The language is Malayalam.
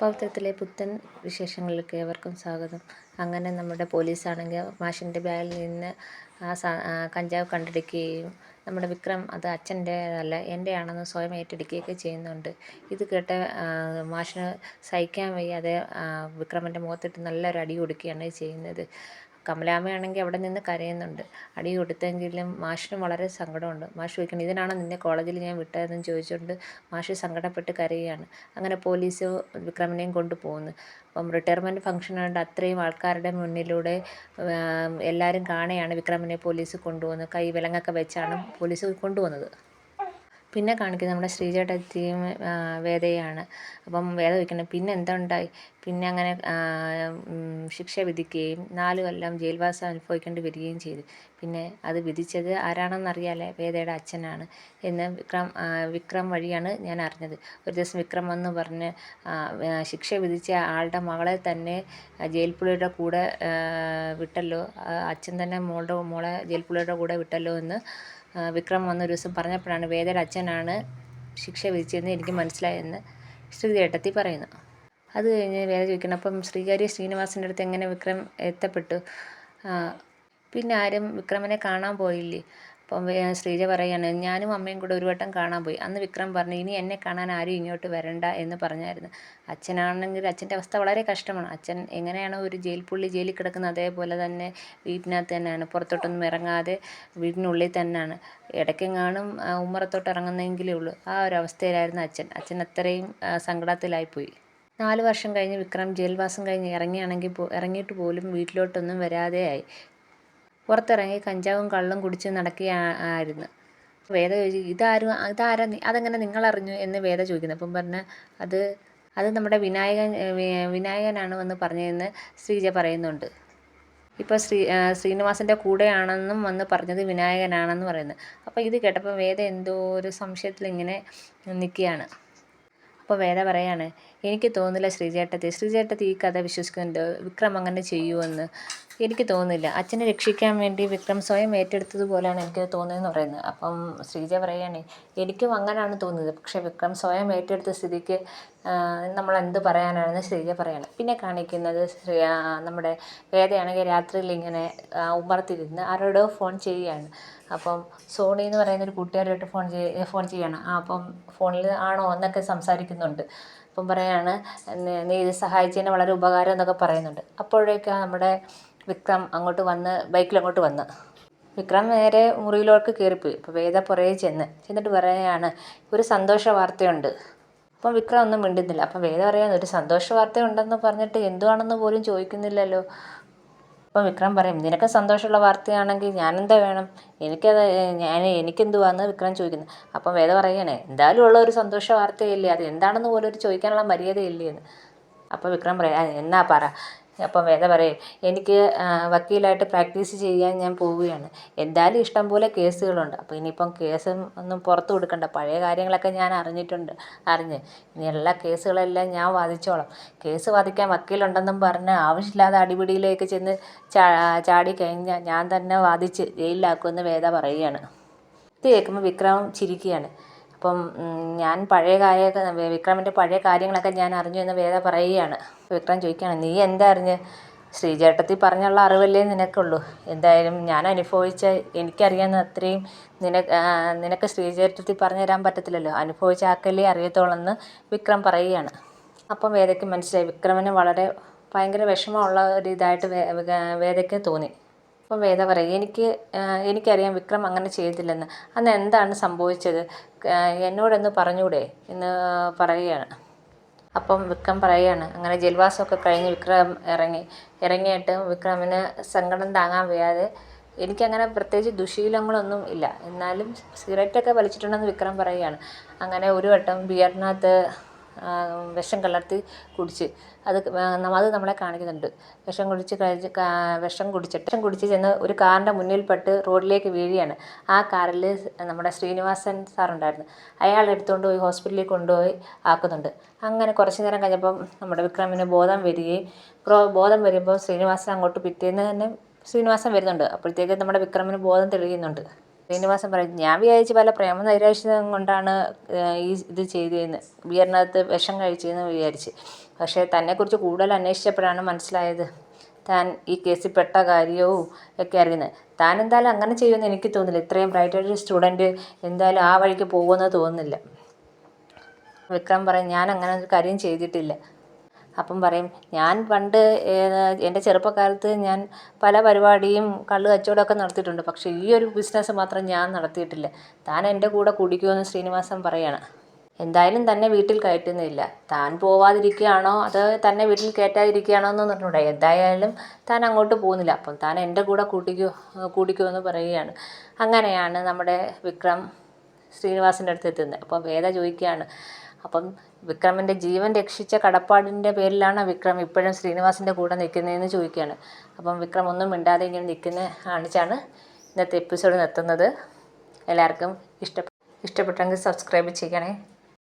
പൗത്രത്തിലെ പുത്തൻ വിശേഷങ്ങളിലേക്ക് ഏവർക്കും സ്വാഗതം. അങ്ങനെ നമ്മുടെ പോലീസാണെങ്കിൽ മാഷിന്റെ ബാഗിൽ നിന്ന് ആ കഞ്ചാവ് കണ്ടെടുക്കുകയും നമ്മുടെ വിക്രം അത് അച്ഛന്റേതല്ല എന്റെയാണെന്ന് സ്വയം ഏറ്റെടുക്കുകയൊക്കെ ചെയ്യുന്നുണ്ട്. ഇത് കേട്ട് മാഷിന് സഹിക്കാൻ വയ്യാതെ വിക്രമന്റെ മുഖത്തിട്ട് നല്ലൊരു അടി കൊടുക്കുകയാണ് ചെയ്യുന്നത്. കമലാമ്മയാണെങ്കിൽ അവിടെ നിന്ന് കരയുന്നുണ്ട്. അടി കൊടുത്തെങ്കിലും മാഷിന് വളരെ സങ്കടമുണ്ട്. മാഷ് ചോദിക്കണം ഇതിനാണോ നിന്നെ കോളേജിൽ ഞാൻ വിട്ടതെന്ന് ചോദിച്ചുകൊണ്ട് മാഷ് സങ്കടപ്പെട്ട് കരയുകയാണ്. അങ്ങനെ പോലീസ് വിക്രമനെയും കൊണ്ടുപോകുന്നു അപ്പം റിട്ടയർമെന്റ് ഫംഗ്ഷൻ ആയതുകൊണ്ട് അത്രയും ആൾക്കാരുടെ മുന്നിലൂടെ എല്ലാവരും കാണുകയാണ് വിക്രമനെ പോലീസ് കൊണ്ടുപോകുന്നത്. കൈ വിലങ്ങൊക്കെ വെച്ചാണ് പോലീസ് കൊണ്ടുപോകുന്നത്. പിന്നെ കാണിക്കുന്നത് നമ്മുടെ ശ്രീചേട്ടത്തിയും വേദയാണ്. അപ്പം വേദ ചോദിക്കുന്നത് പിന്നെ എന്തുണ്ടായി പിന്നെ അങ്ങനെ ശിക്ഷ വിധിക്കുകയും നാല് കൊല്ലം ജയിൽവാസം അനുഭവിക്കേണ്ടി വരികയും ചെയ്തു. പിന്നെ അത് വിധിച്ചത് ആരാണെന്നറിയാലേ വേദയുടെ അച്ഛനാണ് എന്ന് വിക്രം വിക്രം വഴിയാണ് ഞാൻ അറിഞ്ഞത്. ഒരു ദിവസം വിക്രം വന്ന് പറഞ്ഞ് ശിക്ഷ വിധിച്ച ആളുടെ മകളെ തന്നെ ജയിൽപ്പുള്ളിയുടെ കൂടെ വിട്ടല്ലോ. അച്ഛൻ തന്നെ മോളുടെ മോളെ ജയിൽപ്പുള്ളിയുടെ കൂടെ വിട്ടല്ലോ എന്ന് വിക്രം വന്ന ഒരു ദിവസം പറഞ്ഞപ്പോഴാണ് വേദയുടെ അച്ഛനാണ് ശിക്ഷ വിധിച്ചതെന്ന് എനിക്ക് മനസ്സിലായെന്ന് ശ്രീചേട്ടത്തി പറയുന്നു. അത് കഴിഞ്ഞ് വേറെ ചോദിക്കണം. അപ്പം ശ്രീകാര്യ ശ്രീനിവാസിന്റെ അടുത്ത് എങ്ങനെ വിക്രം എത്തപ്പെട്ടു? പിന്നെ ആരും വിക്രമനെ കാണാൻ പോയില്ലേ? അപ്പം ശ്രീജ പറയാണ് ഞാനും അമ്മയും കൂടെ ഒരു വട്ടം കാണാൻ പോയി. അന്ന് വിക്രം പറഞ്ഞു ഇനി എന്നെ കാണാൻ ആരും ഇങ്ങോട്ട് വരണ്ട എന്ന് പറഞ്ഞായിരുന്നു. അച്ഛനാണെങ്കിൽ അച്ഛന്റെ അവസ്ഥ വളരെ കഷ്ടമാണ്. അച്ഛൻ എങ്ങനെയാണോ ഒരു ജയിൽ പുള്ളി ജയിലിൽ കിടക്കുന്ന അതേപോലെ തന്നെ വീട്ടിനകത്ത് തന്നെയാണ്. പുറത്തോട്ടൊന്നും ഇറങ്ങാതെ വീടിനുള്ളിൽ തന്നെയാണ്. ഇടയ്ക്കെങ്ങാനും ഉമ്മറത്തോട്ട് ഇറങ്ങുന്നെങ്കിലേ ഉള്ളൂ. ആ ഒരു അവസ്ഥയിലായിരുന്നു അച്ഛൻ. അച്ഛൻ അത്രയും സങ്കടത്തിലായിപ്പോയി. നാല് വർഷം കഴിഞ്ഞ് വിക്രം ജയിൽവാസം കഴിഞ്ഞ് ഇറങ്ങിയാണെങ്കിൽ ഇറങ്ങിയിട്ട് പോലും വീട്ടിലോട്ടൊന്നും വരാതെയായി. പുറത്തിറങ്ങി കഞ്ചാവും കള്ളും കുടിച്ച് നടക്കുകയായിരുന്നു വേദ ചോദിച്ചു ഇതാരും ഇതാരാ അതെങ്ങനെ നിങ്ങളറിഞ്ഞു? എന്ന് വേദ ചോദിക്കുന്നു. അപ്പം പറഞ്ഞ് അത് അത് നമ്മുടെ വിനായകൻ വിനായകനാണ് വന്ന് പറഞ്ഞതെന്ന് ശ്രീജ പറയുന്നുണ്ട്. ഇപ്പോൾ ശ്രീ ശ്രീനിവാസിന്റെ കൂടെയാണെന്നും വന്ന് പറഞ്ഞത് വിനായകനാണെന്ന് പറയുന്നത് അപ്പോൾ ഇത് കേട്ടപ്പോൾ വേദ എന്തോ ഒരു സംശയത്തിൽ ഇങ്ങനെ നിൽക്കുകയാണ്. അപ്പോൾ വേദ പറയാണ് എനിക്ക് തോന്നുന്നില്ല ശ്രീചേട്ടത്തി ശ്രീചേട്ടത്തി ഈ കഥ വിശ്വസിക്കുന്നുണ്ട്. വിക്രം അങ്ങനെ ചെയ്യുമെന്ന് എനിക്ക് തോന്നുന്നില്ല. അച്ഛനെ രക്ഷിക്കാൻ വേണ്ടി വിക്രം സ്വയം ഏറ്റെടുത്തതുപോലെയാണ് എനിക്ക് തോന്നുന്നതെന്ന് പറയുന്നത്. അപ്പം ശ്രീജ പറയുകയാണെ എനിക്കും അങ്ങനെയാണ് തോന്നുന്നത്. പക്ഷേ വിക്രം സ്വയം ഏറ്റെടുത്ത സ്ഥിതിക്ക് നമ്മൾ എന്ത് പറയാനാണെന്ന് ശ്രീജ പറയണം. പിന്നെ കാണിക്കുന്നത് നമ്മുടെ വേദയാണെങ്കിൽ രാത്രിയിൽ ഇങ്ങനെ ഉമ്മറത്തിരുന്ന് ആരോടോ ഫോൺ ചെയ്യുകയാണ്. അപ്പം സോണി എന്ന് പറയുന്ന ഒരു കൂട്ടുകാരായിട്ട് ഫോൺ ചെയ്യ ഫോൺ ചെയ്യണം. ആ അപ്പം ഫോണിൽ ആണോ എന്നൊക്കെ സംസാരിക്കുന്നുണ്ട്. അപ്പം പറയാണ് നീ ഇത് സഹായിച്ചതിന് വളരെ ഉപകാരം എന്നൊക്കെ പറയുന്നുണ്ട്. അപ്പോഴേക്കാണ് നമ്മുടെ വിക്രം അങ്ങോട്ട് വന്ന് ബൈക്കിൽ അങ്ങോട്ട് വന്ന്. വിക്രം നേരെ മുറിയിലോട്ട് കയറിപ്പോയി. അപ്പോൾ വേദ പുറകെ ചെന്ന്. ചെന്നിട്ട് പറയുകയാണ് ഒരു സന്തോഷ വാർത്തയുണ്ട്. അപ്പം വിക്രം ഒന്നും മിണ്ടുന്നില്ല. അപ്പം വേദ പറയാൻ ഒരു സന്തോഷ വാർത്ത ഉണ്ടെന്ന് പറഞ്ഞിട്ട് എന്തുവാണെന്ന് പോലും ചോദിക്കുന്നില്ലല്ലോ. അപ്പം വിക്രം പറയും നിനക്ക് സന്തോഷമുള്ള വാർത്തയാണെങ്കിൽ ഞാനെന്താ വേണം? എനിക്കത് ഞാൻ എനിക്കെന്തുവാന്ന് വിക്രം ചോദിക്കുന്നു. അപ്പം വേദ പറയണേ എന്തായാലും ഉള്ള ഒരു സന്തോഷ വാർത്തയില്ലേ? അത് എന്താണെന്ന് പോലും ഒരു ചോദിക്കാനുള്ള മര്യാദയില്ലേ? എന്ന്. അപ്പോൾ വിക്രം പറയാം എന്നാ പറ. അപ്പം വേദ പറയും എനിക്ക് വക്കീലായിട്ട് പ്രാക്ടീസ് ചെയ്യാൻ ഞാൻ പോവുകയാണ്. എന്തായാലും ഇഷ്ടം പോലെ കേസുകളുണ്ട്. അപ്പോൾ ഇനിയിപ്പം കേസും ഒന്നും പുറത്ത് കൊടുക്കണ്ട. പഴയ കാര്യങ്ങളൊക്കെ ഞാൻ അറിഞ്ഞിട്ടുണ്ട് അറിഞ്ഞ്. ഇനി എല്ലാ കേസുകളെല്ലാം ഞാൻ വാദിച്ചോളാം. കേസ് വാദിക്കാൻ വക്കീലുണ്ടെന്നും പറഞ്ഞ് ആവശ്യമില്ലാതെ അടിപിടിയിലേക്ക് ചെന്ന് ചാ ചാടി കഴിഞ്ഞാൽ ഞാൻ തന്നെ വാദിച്ച് ജയിലിലാക്കുമെന്ന് വേദ പറയുകയാണ്. ഇത് കേൾക്കുമ്പോൾ വിക്രം ചിരിക്കുകയാണ്. അപ്പം ഞാൻ പഴയ കാര്യമൊക്കെ വിക്രമിന്റെ പഴയ കാര്യങ്ങളൊക്കെ ഞാൻ അറിഞ്ഞു എന്ന് വേദ പറയുകയാണ്. വിക്രം ചോദിക്കുകയാണ് നീ എന്താ അറിഞ്ഞ്? ശ്രീചേട്ടത്തി പറഞ്ഞുള്ള അറിവല്ലേ നിനക്കുള്ളൂ. എന്തായാലും ഞാൻ അനുഭവിച്ച എനിക്കറിയാവുന്ന അത്രയും നിനക്ക് നിനക്ക് ശ്രീചേട്ടത്തി പറഞ്ഞു തരാൻ പറ്റത്തില്ലല്ലോ. അനുഭവിച്ച ആക്കല്ലേ അറിയത്തോളെന്ന് വിക്രം പറയുകയാണ്. അപ്പം വേദയ്ക്ക് മനസ്സിലായി. വിക്രമിന് വളരെ ഭയങ്കര വിഷമമുള്ള ഒരു ഇതായിട്ട് വേദയ്ക്ക് തോന്നി. അപ്പം വേദ പറയും എനിക്ക് എനിക്കറിയാം വിക്രം അങ്ങനെ ചെയ്തില്ലെന്ന്. അന്ന് എന്താണ് സംഭവിച്ചത്? എന്നോടൊന്ന് പറഞ്ഞൂടെ? എന്ന് പറയുകയാണ്. അപ്പം വിക്രം പറയുകയാണ് അങ്ങനെ ജയിൽവാസമൊക്കെ കഴിഞ്ഞ് വിക്രം ഇറങ്ങി ഇറങ്ങിയിട്ട് വിക്രമിന് സങ്കടം താങ്ങാൻ വയ്യാതെ എനിക്കങ്ങനെ പ്രത്യേകിച്ച് ദുശീലങ്ങളൊന്നും ഇല്ല. എന്നാലും സിഗരറ്റൊക്കെ വലിച്ചിട്ടുണ്ടെന്ന് വിക്രം പറയുകയാണ്. അങ്ങനെ ഒരു വട്ടം ബിയറിനകത്ത് വിഷം കലർത്തി കുടിച്ച്. അത് അത് നമ്മളെ കാണിക്കുന്നുണ്ട്. വിഷം കുടിച്ച് കഴിച്ച് വിഷം കുടിച്ചിട്ട് വിഷം കുടിച്ച് ചെന്ന് ഒരു കാറിന്റെ മുന്നിൽപ്പെട്ട് റോഡിലേക്ക് വീഴുകയാണ്. ആ കാറിൽ നമ്മുടെ ശ്രീനിവാസൻ സാറുണ്ടായിരുന്നു. അയാൾ എടുത്തുകൊണ്ട് പോയി ഹോസ്പിറ്റലിൽ കൊണ്ടുപോയി ആക്കുന്നുണ്ട്. അങ്ങനെ കുറച്ച് നേരം കഴിഞ്ഞപ്പം നമ്മുടെ വിക്രമിന് ബോധം വരികയും ബോധം വരുമ്പോൾ ശ്രീനിവാസൻ അങ്ങോട്ട് പിറ്റേന്ന് തന്നെ ശ്രീനിവാസൻ വരുന്നുണ്ട്. അപ്പോഴത്തേക്ക് നമ്മുടെ വിക്രമിന് ബോധം തെളിയുന്നുണ്ട്. ശ്രീനിവാസൻ പറയും ഞാൻ വിചാരിച്ച് പല പ്രേമ നൈരാശ്യം കൊണ്ടാണ് ഈ ഇത് ചെയ്തതെന്ന് ബിയറിനകത്ത് വിഷം കഴിച്ചതെന്ന് വിചാരിച്ച്. പക്ഷേ തന്നെക്കുറിച്ച് കൂടുതൽ അന്വേഷിച്ചപ്പോഴാണ് മനസ്സിലായത് താൻ ഈ കേസിൽ പെട്ട കാര്യവും ഒക്കെ അറിയുന്നത്. താൻ എന്തായാലും അങ്ങനെ ചെയ്യുമെന്ന് എനിക്ക് തോന്നുന്നില്ല. ഇത്രയും ബ്രൈറ്റായിട്ട് സ്റ്റുഡന്റ് എന്തായാലും ആ വഴിക്ക് പോകുമെന്ന് തോന്നുന്നില്ല. വിക്രം പറയും ഞാൻ അങ്ങനെ ഒരു കാര്യം ചെയ്തിട്ടില്ല. അപ്പം പറയും ഞാൻ പണ്ട് എന്റെ ചെറുപ്പക്കാലത്ത് ഞാൻ പല പരിപാടിയും കള്ള് കച്ചവടമൊക്കെ നടത്തിയിട്ടുണ്ട്. പക്ഷേ ഈ ഒരു ബിസിനസ് മാത്രം ഞാൻ നടത്തിയിട്ടില്ല. താൻ എന്റെ കൂടെ കുടിക്കുമെന്ന് ശ്രീനിവാസൻ പറയാണ്. എന്തായാലും തന്നെ വീട്ടിൽ കയറ്റുന്നില്ല. താൻ പോവാതിരിക്കുകയാണോ? അത് തന്നെ വീട്ടിൽ കയറ്റാതിരിക്കുകയാണോ എന്ന് പറഞ്ഞൂടെ എന്തായാലും താൻ അങ്ങോട്ട് പോകുന്നില്ല. അപ്പം താൻ എന്റെ കൂടെ കൂട്ടിക്കോ കൂടിക്കുമെന്ന് പറയുകയാണ്. അങ്ങനെയാണ് നമ്മുടെ വിക്രം ശ്രീനിവാസിന്റെ അടുത്ത് എത്തുന്നത്. അപ്പോൾ വേദ ചോദിക്കുകയാണ് അപ്പം വിക്രമിന്റെ ജീവൻ രക്ഷിച്ച കടപ്പാടിന്റെ പേരിലാണ് വിക്രം ഇപ്പോഴും ശ്രീനിവാസിന്റെ കൂടെ നിൽക്കുന്നതെന്ന് ചോദിക്കുകയാണ്. അപ്പം വിക്രം ഒന്നും മിണ്ടാതെ ഇങ്ങനെ നിൽക്കുന്ന കാണിച്ചാണ് ഇന്നത്തെ എപ്പിസോഡ് നിർത്തുന്നത് എല്ലാവർക്കും ഇഷ്ടപ്പെട്ട ഇഷ്ടപ്പെട്ടെങ്കിൽ സബ്സ്ക്രൈബ് ചെയ്യണേ